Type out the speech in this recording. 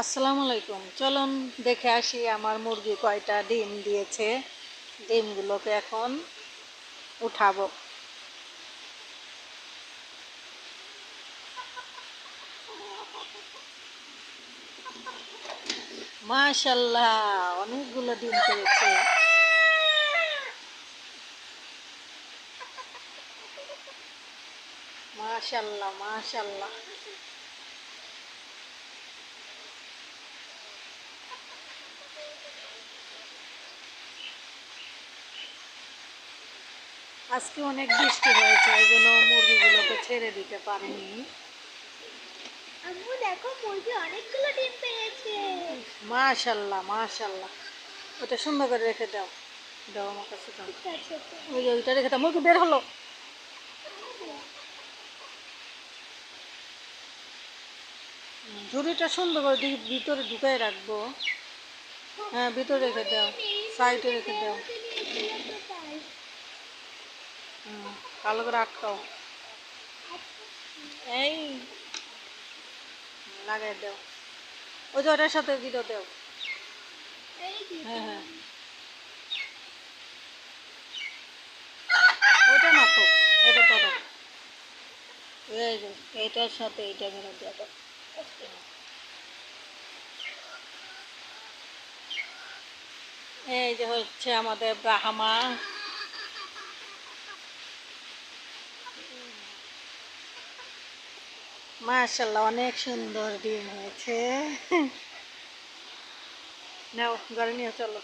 আসসালামু আলাইকুম। চলুন দেখে আসি আমার মুরগি কয়টা ডিম দিয়েছে। ডিমগুলোকে এখন উঠাবো। মাশাল্লাহ অনেকগুলো ডিম পেয়েছে মাশাল্লাহ মাশাল্লাহ আজকে অনেক বৃষ্টি হয়েছে এই জন্য মুরগিগুলোকে ছেড়ে দিতে পারিনি। আম্মু দেখো মুরগি অনেকগুলো ডিম পেয়েছে মাশাল্লাহ মাশাল্লাহ। ওটা সুন্দর করে রেখে দাও। দাও আমার কাছে দাও। ওই যে ওইটা রেখে দাও মুরগি বের হলো। ঝুড়িটা সুন্দর করে ভিতরে ঢুকাই রাখব। হ্যাঁ ভিতরে রেখে দাও সাইডে রেখে দাও। ভালো করে আটকাও। এই। লাগাই দাও। ওই যে ওটার সাথে দিতে দাও। হ্যাঁ হ্যাঁ। ওটা না তো এটা ধরো এই যে এইটার সাথে এইটা মেরে দেওয়া এই যে হচ্ছে আমাদের ব্রাহ্মা। মাশাল্লাহ অনেক সুন্দর ডিম হয়েছে নাও ঘরে নিয়ে চলো।